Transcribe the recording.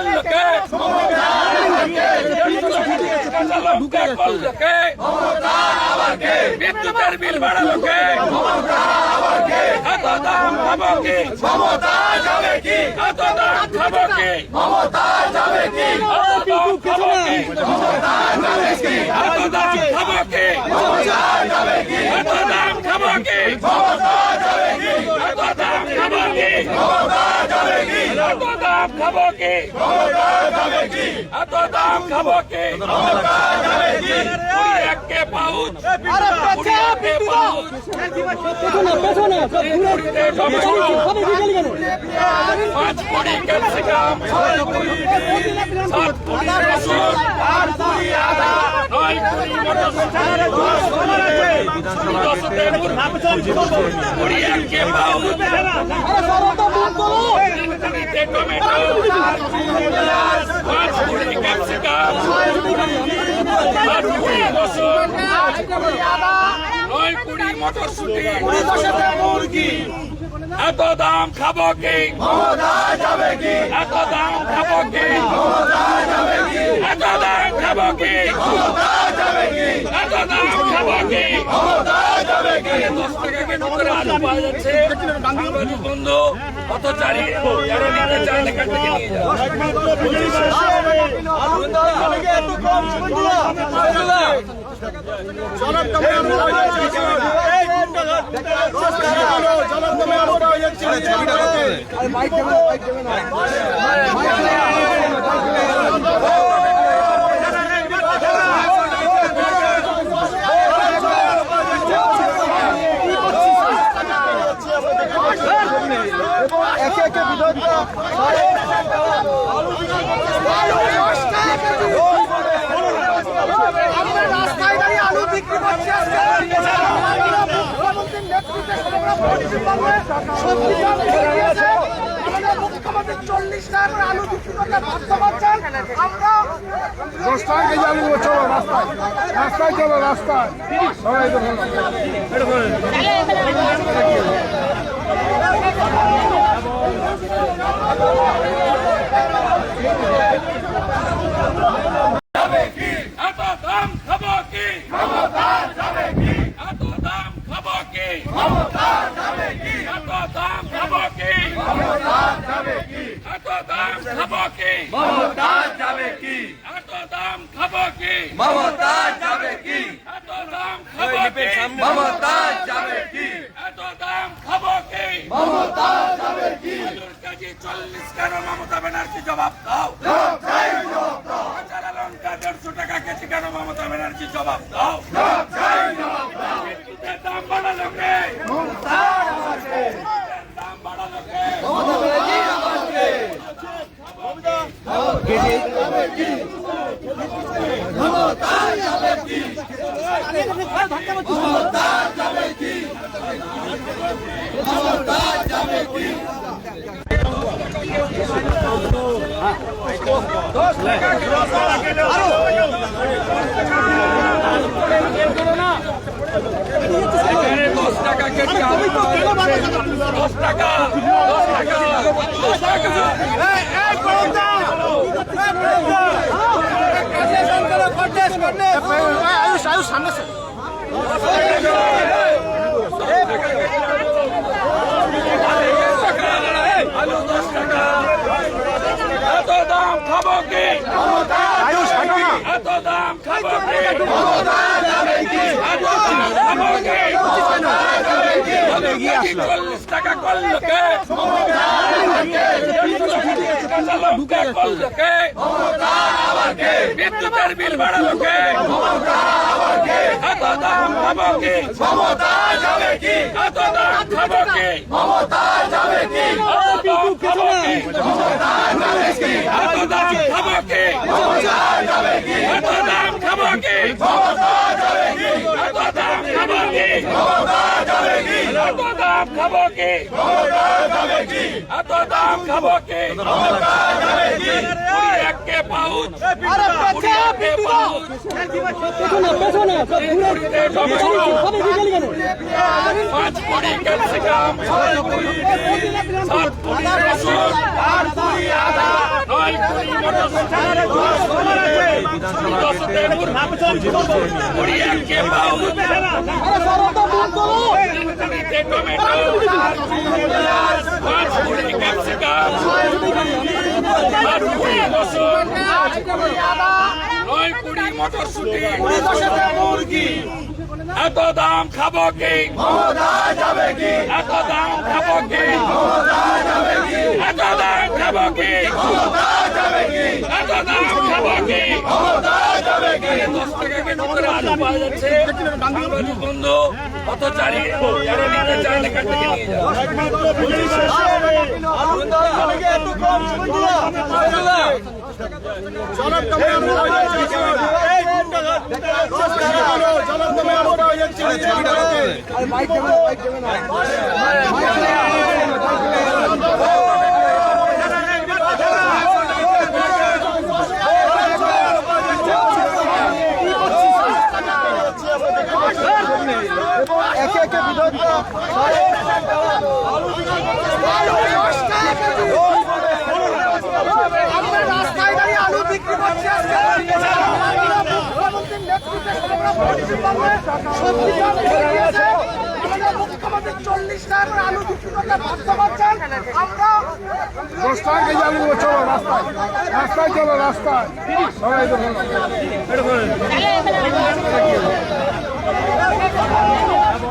কল্লকে ঢুকে কল্লকে বিদ্যুতের বিল বাড়ালোকে এত দাম খাব কি মমতা যাবে কি এত দাম খাব কি মমতা যাবে কি এত দাম খাব কি মমতা যাবে কি এত দাম খাব কি মমতা যাবে কি এত দাম খাব কি মমতা যাবে কি এত দাম খাব কি মমতা এত দাম খাব কি? এত দাম খাব কি? একে পাউচ। পাঁচ কোটি ক্যাপসিকাম। সাত কোটি রসুন। আট কোটি আদা নয় কোটি মটরশুটি দশ পাউচ। টমেটো টমেটো পাঁচ কুড়ি ক্যাপসিকাম। আট কুড়ি মসুর নয় কুড়ি মটরশুটি। এত দাম খাব কি? যাবে এত দাম খাব কি? যাবে এত দাম খাব কি? যাবে এত দাম খাব কি? বন্ধু কত চারি যারা নিতে চায় এখান থেকে। আমাদের চল্লিশ টাকা করে আলু বিক্রি করতে বাধ্য আমরা কেজি চলো রাস্তায় রাস্তায় চলো রাস্তায় মমতা দাম খাব কি? মমতা দাম খাব কি? চল্লিশ কেন মমতা ব্যানার্জি জবাব দাও। দশ সামনে সে। আলু দশ টাকা এত দাম খাব কি আয়ুষ হাঁটো না এত দাম খাব চল্লিশ টাকা করল কে? করল কে? বিদ্যুতের বিল বাড়ালো কে এত দাম খাব কি? এত দাম কি এত দাম খাব কি? এত দাম কি? এত দাম খাব কি? এত দাম কি? এত দাম খাব কি? খাব কি এত দাম খাব কি একে পাউচ পাঁচ কোটি ক্যাপসিকাম ছয় কোটি কুড়ি রসুন নয় কুড়ি মটরশুঁটি মুরগি এত দাম খাব কি এত দাম খাব কি এত দাম খাব কি এত দাম কি দশ টাকা কেজি করে আলু পাওয়া যাচ্ছে বন্ধু কত চারি নিয়ে যাও মুখ্যমন্ত্রী চল্লিশ টাকা করে আলু বিক্রি করতে বাধ্য করছেন রাস্তায় চলো রাস্তায়।